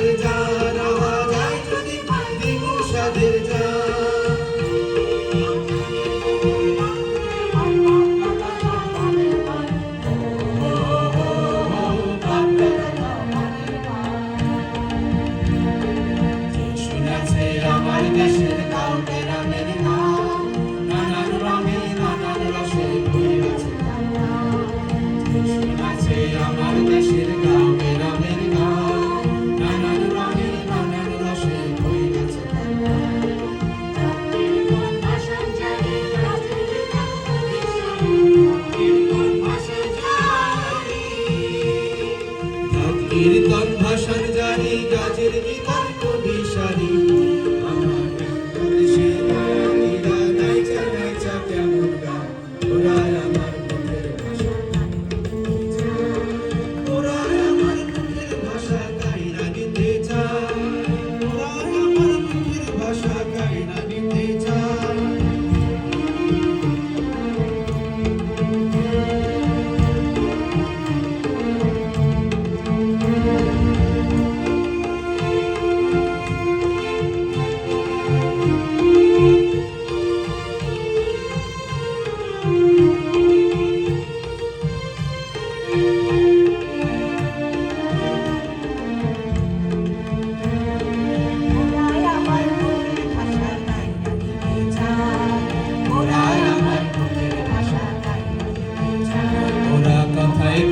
সাদের যা রাহা যায় যদি বিভূষাদের যা কীর্তন ভাষার জানি গাজের গীতার কবি সারি।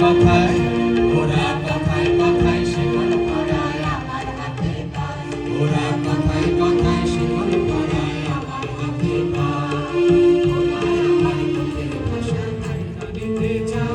কথায় ওরা কথায় কথায় শিকল পড়ায়। আমার হাতে পায় ওরা কথায় কথায় শিকল পড়ায়, আমার হাতে পায়। ওরা আমার মুখের ভাষা, তাই দিতে চায়।